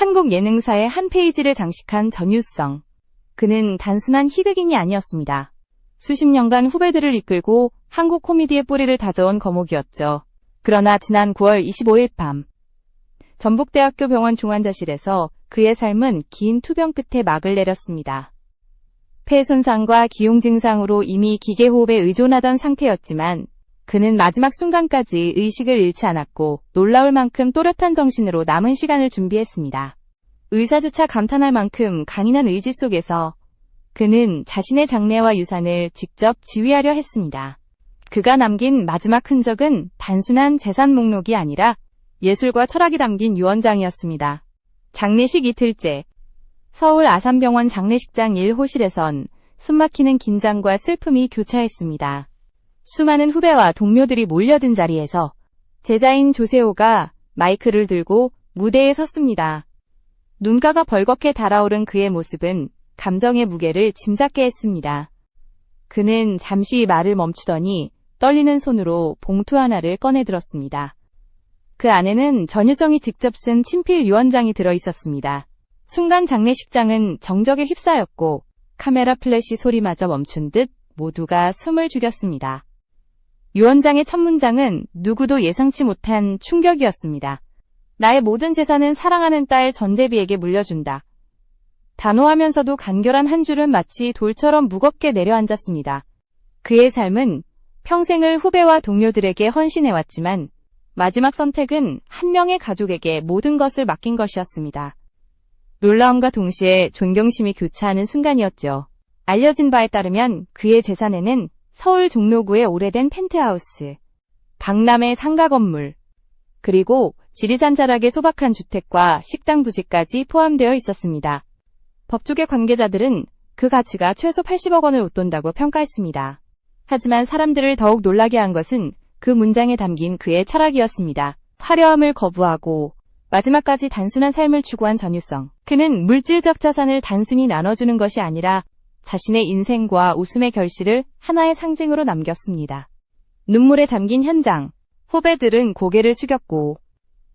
한국 예능사의 한 페이지를 장식한 전유성. 그는 단순한 희극인이 아니었습니다. 수십 년간 후배들을 이끌고 한국 코미디의 뿌리를 다져온 거목이었죠. 그러나 지난 9월 25일 밤 전북대학교 병원 중환자실에서 그의 삶은 긴 투병 끝에 막을 내렸습니다. 폐 손상과 기용 증상으로 이미 기계 호흡에 의존하던 상태였지만 그는 마지막 순간까지 의식을 잃지 않았고 놀라울 만큼 또렷한 정신으로 남은 시간을 준비했습니다. 의사조차 감탄할 만큼 강인한 의지 속에서 그는 자신의 장래와 유산을 직접 지휘하려 했습니다. 그가 남긴 마지막 흔적은 단순한 재산 목록이 아니라 예술과 철학이 담긴 유언장이었습니다. 장례식 이틀째 서울 아산병원 장례식장 1호실에선 숨막히는 긴장과 슬픔이 교차했습니다. 수많은 후배와 동료들이 몰려든 자리에서 제자인 조세호가 마이크를 들고 무대에 섰습니다. 눈가가 벌겋게 달아오른 그의 모습은 감정의 무게를 짐작게 했습니다. 그는 잠시 말을 멈추더니 떨리는 손으로 봉투 하나를 꺼내 들었습니다. 그 안에는 전유성이 직접 쓴 친필 유언장이 들어 있었습니다. 순간 장례식장은 정적에 휩싸였고 카메라 플래시 소리마저 멈춘 듯 모두가 숨을 죽였습니다. 유언장의 첫 문장은 누구도 예상치 못한 충격이었습니다. 나의 모든 재산은 사랑하는 딸 전재비에게 물려준다. 단호하면서도 간결한 한 줄은 마치 돌처럼 무겁게 내려앉았습니다. 그의 삶은 평생을 후배와 동료들에게 헌신해왔지만 마지막 선택은 한 명의 가족에게 모든 것을 맡긴 것이었습니다. 놀라움과 동시에 존경심이 교차하는 순간이었죠. 알려진 바에 따르면 그의 재산에는 서울 종로구의 오래된 펜트하우스, 강남의 상가 건물, 그리고 지리산 자락의 소박한 주택과 식당 부지까지 포함되어 있었습니다. 법조계 관계자들은 그 가치가 최소 80억 원을 웃돈다고 평가했습니다. 하지만 사람들을 더욱 놀라게 한 것은 그 문장에 담긴 그의 철학이었습니다. 화려함을 거부하고 마지막까지 단순한 삶을 추구한 전유성. 그는 물질적 자산을 단순히 나눠주는 것이 아니라 자신의 인생과 웃음의 결실을 하나의 상징으로 남겼습니다. 눈물에 잠긴 현장. 후배들은 고개를 숙였고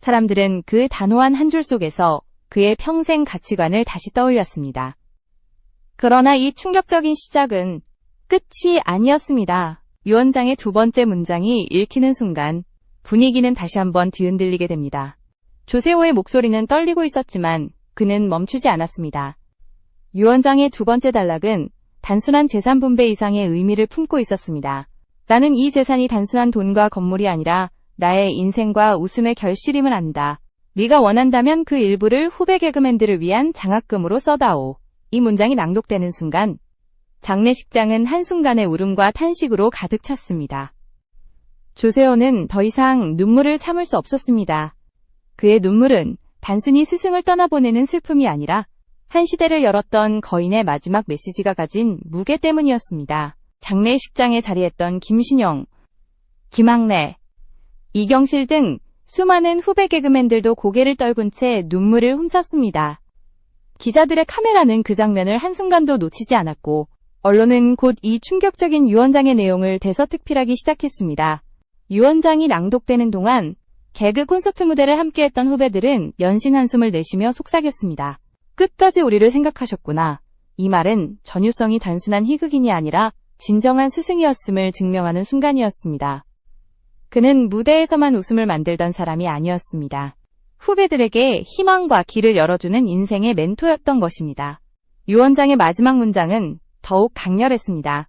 사람들은 그 단호한 한 줄 속에서 그의 평생 가치관을 다시 떠올렸습니다. 그러나 이 충격적인 시작은 끝이 아니었습니다. 유언장의 두 번째 문장이 읽히는 순간 분위기는 다시 한번 뒤흔들리게 됩니다. 조세호의 목소리는 떨리고 있었지만 그는 멈추지 않았습니다. 유언장의 두 번째 단락은 단순한 재산 분배 이상의 의미를 품고 있었습니다. 나는 이 재산이 단순한 돈과 건물이 아니라 나의 인생과 웃음의 결실임을 안다. 네가 원한다면 그 일부를 후배 개그맨들을 위한 장학금으로 써다오. 이 문장이 낭독되는 순간 장례식장은 한순간의 울음과 탄식으로 가득 찼습니다. 조세호는 더 이상 눈물을 참을 수 없었습니다. 그의 눈물은 단순히 스승을 떠나보내는 슬픔이 아니라 한 시대를 열었던 거인의 마지막 메시지가 가진 무게 때문이었습니다. 장례식장에 자리했던 김신영, 김학래, 이경실 등 수많은 후배 개그맨들도 고개를 떨군 채 눈물을 훔쳤습니다. 기자들의 카메라는 그 장면을 한순간도 놓치지 않았고 언론은 곧 이 충격적인 유언장의 내용을 대서특필하기 시작했습니다. 유언장이 낭독되는 동안 개그 콘서트 무대를 함께했던 후배들은 연신 한숨을 내쉬며 속삭였습니다. 끝까지 우리를 생각하셨구나. 이 말은 전유성이 단순한 희극인이 아니라 진정한 스승이었음을 증명하는 순간이었습니다. 그는 무대에서만 웃음을 만들던 사람이 아니었습니다. 후배들에게 희망과 길을 열어주는 인생의 멘토였던 것입니다. 유언장의 마지막 문장은 더욱 강렬했습니다.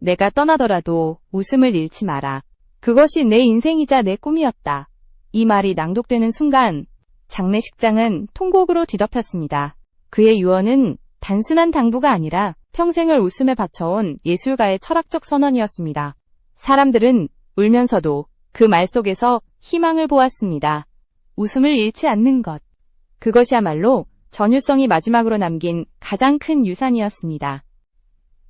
내가 떠나더라도 웃음을 잃지 마라. 그것이 내 인생이자 내 꿈이었다. 이 말이 낭독되는 순간 장례식장은 통곡으로 뒤덮였습니다. 그의 유언은 단순한 당부가 아니라 평생을 웃음에 바쳐온 예술가의 철학적 선언이었습니다. 사람들은 울면서도 그 말 속에서 희망을 보았습니다. 웃음을 잃지 않는 것. 그것이야말로 전유성이 마지막으로 남긴 가장 큰 유산이었습니다.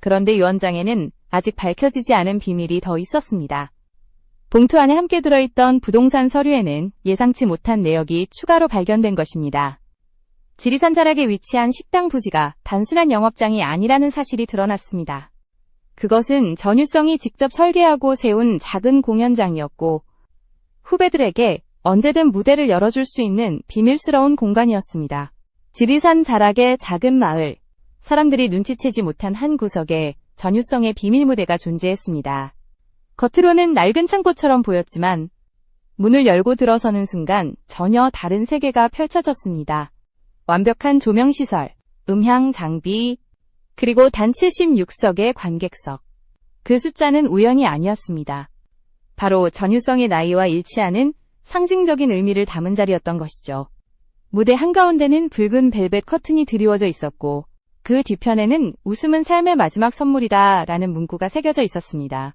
그런데 유언장에는 아직 밝혀지지 않은 비밀이 더 있었습니다. 봉투 안에 함께 들어있던 부동산 서류에는 예상치 못한 내역이 추가로 발견된 것입니다. 지리산 자락에 위치한 식당 부지가 단순한 영업장이 아니라는 사실이 드러났습니다. 그것은 전유성이 직접 설계하고 세운 작은 공연장이었고 후배들에게 언제든 무대를 열어줄 수 있는 비밀스러운 공간이었습니다. 지리산 자락의 작은 마을, 사람들이 눈치채지 못한 한 구석에 전유성의 비밀 무대가 존재했습니다. 겉으로는 낡은 창고처럼 보였지만 문을 열고 들어서는 순간 전혀 다른 세계가 펼쳐졌습니다. 완벽한 조명시설, 음향 장비, 그리고 단 76석의 관객석. 그 숫자는 우연이 아니었습니다. 바로 전유성의 나이와 일치하는 상징적인 의미를 담은 자리였던 것이죠. 무대 한가운데는 붉은 벨벳 커튼이 드리워져 있었고, 그 뒤편에는 웃음은 삶의 마지막 선물이다 라는 문구가 새겨져 있었습니다.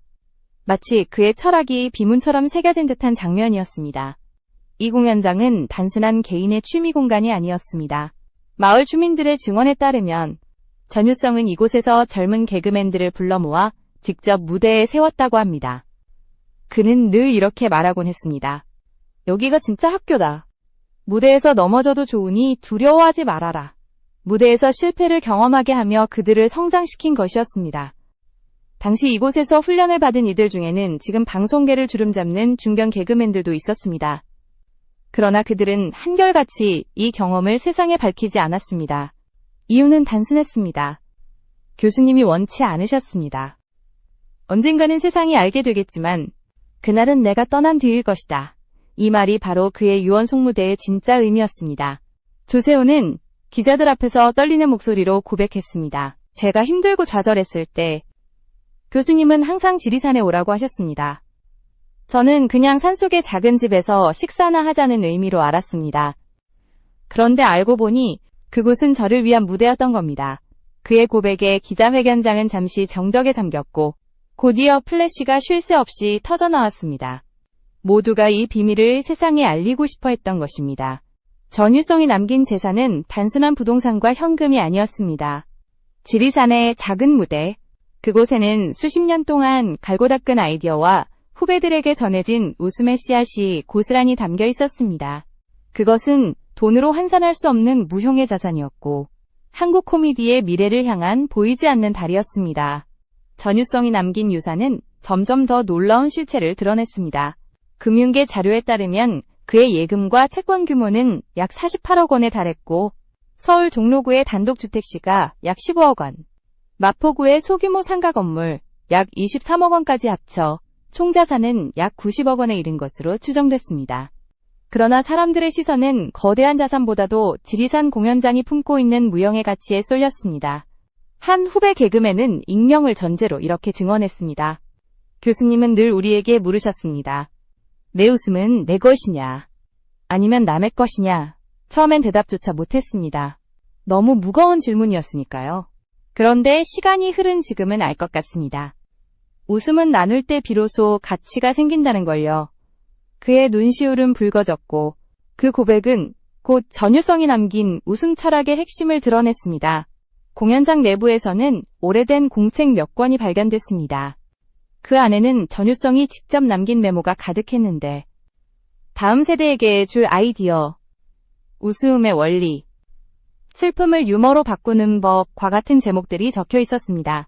마치 그의 철학이 비문처럼 새겨진 듯한 장면이었습니다. 이 공연장은 단순한 개인의 취미 공간이 아니었습니다. 마을 주민들의 증언에 따르면 전유성은 이곳에서 젊은 개그맨들을 불러 모아 직접 무대에 세웠다고 합니다. 그는 늘 이렇게 말하곤 했습니다. 여기가 진짜 학교다. 무대에서 넘어져도 좋으니 두려워하지 말아라. 무대에서 실패를 경험하게 하며 그들을 성장시킨 것이었습니다. 당시 이곳에서 훈련을 받은 이들 중에는 지금 방송계를 주름잡는 중견 개그맨들도 있었습니다. 그러나 그들은 한결같이 이 경험을 세상에 밝히지 않았습니다. 이유는 단순했습니다. 교수님이 원치 않으셨습니다. 언젠가는 세상이 알게 되겠지만 그날은 내가 떠난 뒤일 것이다. 이 말이 바로 그의 유언 송무대의 진짜 의미였습니다. 조세호는 기자들 앞에서 떨리는 목소리로 고백했습니다. 제가 힘들고 좌절했을 때 교수님은 항상 지리산에 오라고 하셨습니다. 저는 그냥 산속의 작은 집에서 식사나 하자는 의미로 알았습니다. 그런데 알고 보니 그곳은 저를 위한 무대였던 겁니다. 그의 고백에 기자회견장은 잠시 정적에 잠겼고 곧이어 플래시가 쉴 새 없이 터져나왔습니다. 모두가 이 비밀을 세상에 알리고 싶어 했던 것입니다. 전유성이 남긴 재산은 단순한 부동산과 현금이 아니었습니다. 지리산의 작은 무대, 그곳에는 수십 년 동안 갈고 닦은 아이디어와 후배들에게 전해진 웃음의 씨앗이 고스란히 담겨 있었습니다. 그것은 돈으로 환산할 수 없는 무형의 자산이었고, 한국 코미디의 미래를 향한 보이지 않는 달이었습니다. 전유성이 남긴 유산은 점점 더 놀라운 실체를 드러냈습니다. 금융계 자료에 따르면 그의 예금과 채권 규모는 약 48억 원에 달했고, 서울 종로구의 단독주택시가 약 15억 원, 마포구의 소규모 상가 건물 약 23억 원까지 합쳐 총 자산은 약 90억 원에 이른 것으로 추정됐습니다. 그러나 사람들의 시선은 거대한 자산보다도 지리산 공연장이 품고 있는 무형의 가치에 쏠렸습니다. 한 후배 개그맨은 익명을 전제로 이렇게 증언했습니다. 교수님은 늘 우리에게 물으셨습니다. 내 웃음은 내 것이냐? 아니면 남의 것이냐? 처음엔 대답조차 못했습니다. 너무 무거운 질문이었으니까요. 그런데 시간이 흐른 지금은 알 것 같습니다. 웃음은 나눌 때 비로소 가치가 생긴다는 걸요. 그의 눈시울은 붉어졌고 그 고백은 곧 전유성이 남긴 웃음 철학의 핵심을 드러냈습니다. 공연장 내부에서는 오래된 공책 몇 권이 발견됐습니다. 그 안에는 전유성이 직접 남긴 메모가 가득했는데 다음 세대에게 줄 아이디어, 웃음의 원리, 슬픔을 유머로 바꾸는 법과 같은 제목들이 적혀 있었습니다.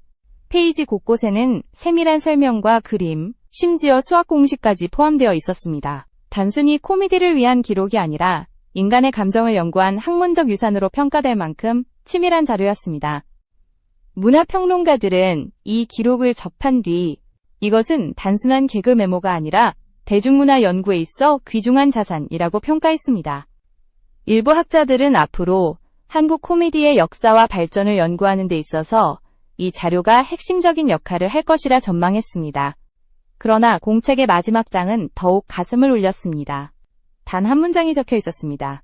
페이지 곳곳에는 세밀한 설명과 그림, 심지어 수학 공식까지 포함되어 있었습니다. 단순히 코미디를 위한 기록이 아니라 인간의 감정을 연구한 학문적 유산으로 평가될 만큼 치밀한 자료였습니다. 문화평론가들은 이 기록을 접한 뒤 이것은 단순한 개그 메모가 아니라 대중문화 연구에 있어 귀중한 자산이라고 평가했습니다. 일부 학자들은 앞으로 한국 코미디의 역사와 발전을 연구하는 데 있어서 이 자료가 핵심적인 역할을 할 것이라 전망했습니다. 그러나 공책의 마지막 장은 더욱 가슴을 울렸습니다. 단 한 문장이 적혀 있었습니다.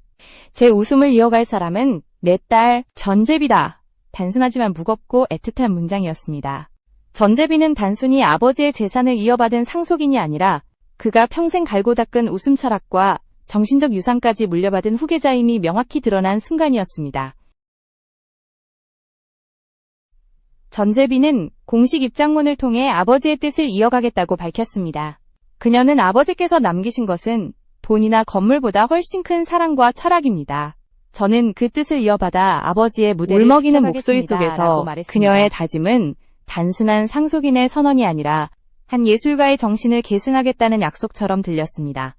제 웃음을 이어갈 사람은 내 딸 전재비다. 단순하지만 무겁고 애틋한 문장이었습니다. 전재비는 단순히 아버지의 재산을 이어받은 상속인이 아니라 그가 평생 갈고 닦은 웃음 철학과 정신적 유산까지 물려받은 후계자임이 명확히 드러난 순간이었습니다. 전재비는 공식 입장문을 통해 아버지의 뜻을 이어가겠다고 밝혔습니다. 그녀는 아버지께서 남기신 것은 돈이나 건물보다 훨씬 큰 사랑과 철학입니다. 저는 그 뜻을 이어받아 아버지의 무대를 울먹이는 목소리 속에서 그녀의 다짐은 단순한 상속인의 선언이 아니라 한 예술가의 정신을 계승하겠다는 약속처럼 들렸습니다.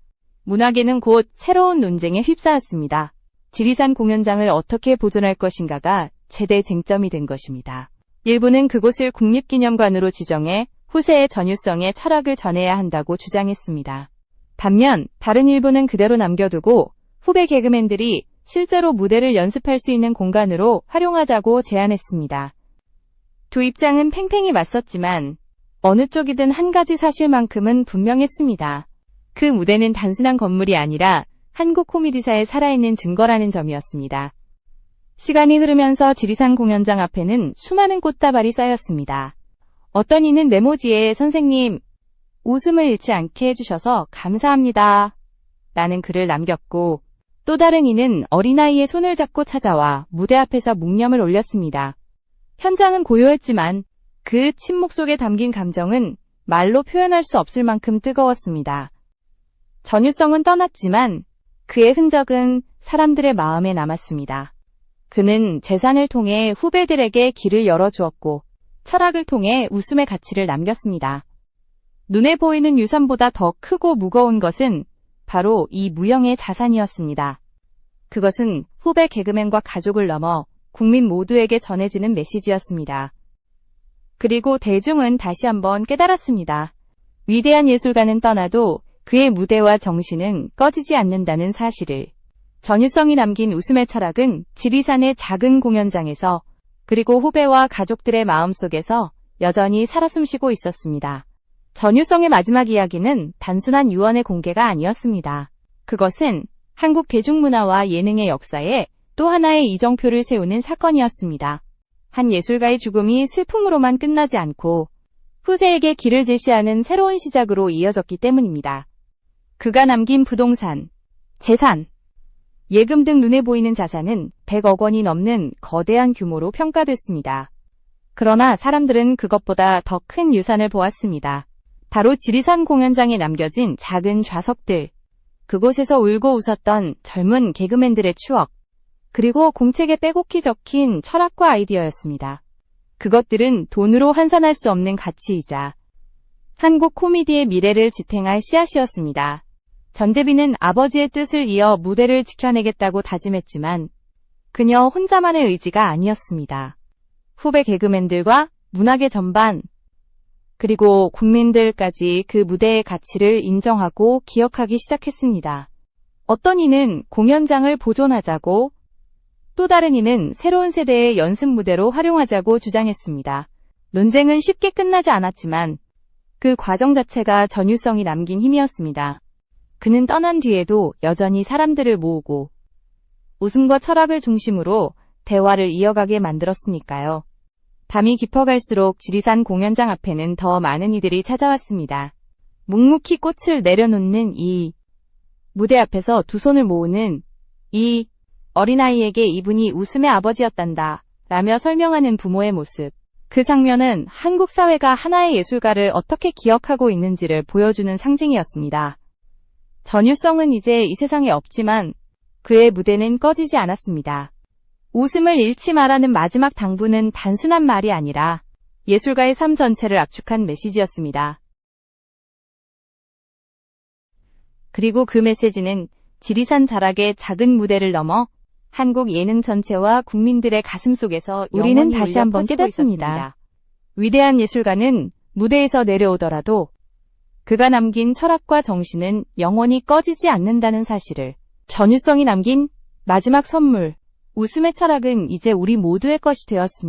문화계는 곧 새로운 논쟁에 휩싸였습니다. 지리산 공연장을 어떻게 보존할 것인가가 최대 쟁점이 된 것입니다. 일부는 그곳을 국립기념관으로 지정해 후세의 전유성의 철학을 전해야 한다고 주장했습니다. 반면 다른 일부는 그대로 남겨두고 후배 개그맨들이 실제로 무대를 연습할 수 있는 공간으로 활용하자고 제안했습니다. 두 입장은 팽팽히 맞섰지만 어느 쪽이든 한 가지 사실만큼은 분명했습니다. 그 무대는 단순한 건물이 아니라 한국 코미디사의 살아있는 증거라는 점이었습니다. 시간이 흐르면서 지리산 공연장 앞에는 수많은 꽃다발이 쌓였습니다. 어떤 이는 네모지에 선생님, 웃음을 잃지 않게 해주셔서 감사합니다. 라는 글을 남겼고, 또 다른 이는 어린아이의 손을 잡고 찾아와 무대 앞에서 묵념을 올렸습니다. 현장은 고요했지만 그 침묵 속에 담긴 감정은 말로 표현할 수 없을 만큼 뜨거웠습니다. 전유성은 떠났지만 그의 흔적은 사람들의 마음에 남았습니다. 그는 재산을 통해 후배들에게 길을 열어주었고 철학을 통해 웃음의 가치를 남겼습니다. 눈에 보이는 유산보다 더 크고 무거운 것은 바로 이 무형의 자산이었습니다. 그것은 후배 개그맨과 가족을 넘어 국민 모두에게 전해지는 메시지였습니다. 그리고 대중은 다시 한번 깨달았습니다. 위대한 예술가는 떠나도 그의 무대와 정신은 꺼지지 않는다는 사실을. 전유성이 남긴 웃음의 철학은 지리산의 작은 공연장에서 그리고 후배와 가족들의 마음속에서 여전히 살아 숨쉬고 있었습니다. 전유성의 마지막 이야기는 단순한 유언의 공개가 아니었습니다. 그것은 한국 대중문화와 예능의 역사에 또 하나의 이정표를 세우는 사건이었습니다. 한 예술가의 죽음이 슬픔으로만 끝나지 않고 후세에게 길을 제시하는 새로운 시작으로 이어졌기 때문입니다. 그가 남긴 부동산, 재산, 예금 등 눈에 보이는 자산은 100억 원이 넘는 거대한 규모로 평가됐습니다. 그러나 사람들은 그것보다 더 큰 유산을 보았습니다. 바로 지리산 공연장에 남겨진 작은 좌석들. 그곳에서 울고 웃었던 젊은 개그맨들의 추억. 그리고 공책에 빼곡히 적힌 철학과 아이디어였습니다. 그것들은 돈으로 환산할 수 없는 가치이자 한국 코미디의 미래를 지탱할 씨앗이었습니다. 전재빈은 아버지의 뜻을 이어 무대를 지켜내겠다고 다짐했지만 그녀 혼자만의 의지가 아니었습니다. 후배 개그맨들과 문화계 전반 그리고 국민들까지 그 무대의 가치를 인정하고 기억하기 시작했습니다. 어떤 이는 공연장을 보존하자고 또 다른 이는 새로운 세대의 연습 무대로 활용하자고 주장했습니다. 논쟁은 쉽게 끝나지 않았지만 그 과정 자체가 전유성이 남긴 힘이었습니다. 그는 떠난 뒤에도 여전히 사람들을 모으고 웃음과 철학을 중심으로 대화를 이어가게 만들었으니까요. 밤이 깊어갈수록 지리산 공연장 앞에는 더 많은 이들이 찾아왔습니다. 묵묵히 꽃을 내려놓는 이 무대 앞에서 두 손을 모으는 이 어린아이에게 이분이 웃음의 아버지였단다 라며 설명하는 부모의 모습. 그 장면은 한국 사회가 하나의 예술가를 어떻게 기억하고 있는지를 보여주는 상징이었습니다. 전유성은 이제 이 세상에 없지만 그의 무대는 꺼지지 않았습니다. 웃음을 잃지 말라는 마지막 당부는 단순한 말이 아니라 예술가의 삶 전체를 압축한 메시지였습니다. 그리고 그 메시지는 지리산 자락의 작은 무대를 넘어 한국 예능 전체와 국민들의 가슴 속에서 우리는 다시 한번 깨닫습니다. 위대한 예술가는 무대에서 내려오더라도 그가 남긴 철학과 정신은 영원히 꺼지지 않는다는 사실을 전유성이 남긴 마지막 선물, 웃음의 철학은 이제 우리 모두의 것이 되었습니다.